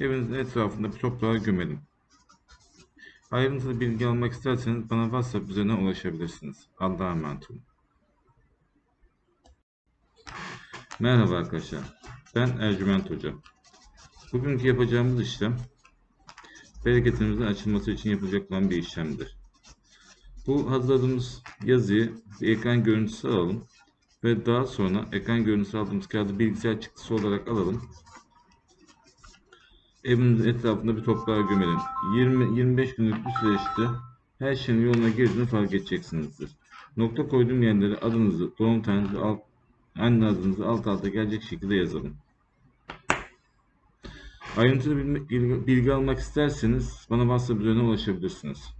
Evinizin etrafında toprağa gömelim. Ayrıntılı bilgi almak isterseniz bana WhatsApp üzerinden ulaşabilirsiniz. Allah'a emanet olun. Merhaba arkadaşlar. Ben Ercüment Hoca. Bugünkü yapacağımız işlem bereketimizin açılması için yapılacak olan bir işlemdir. Bu hazırladığımız yazıyı bir ekran görüntüsü alalım ve daha sonra ekran görüntüsü aldığımız kağıdı bilgisayar çıktısı olarak alalım evinizin etrafında bir toprağa gömelim. 20-25 günlük bir süreçte her şeyin yoluna girdiğini fark edeceksinizdir. Nokta koyduğum yerlere adınızı, doğum tarihinizi, alt, anne adınızı alt alta gelecek şekilde yazalım. Ayrıntılı bilgi, bilgi almak isterseniz bana WhatsApp üzerinden ulaşabilirsiniz.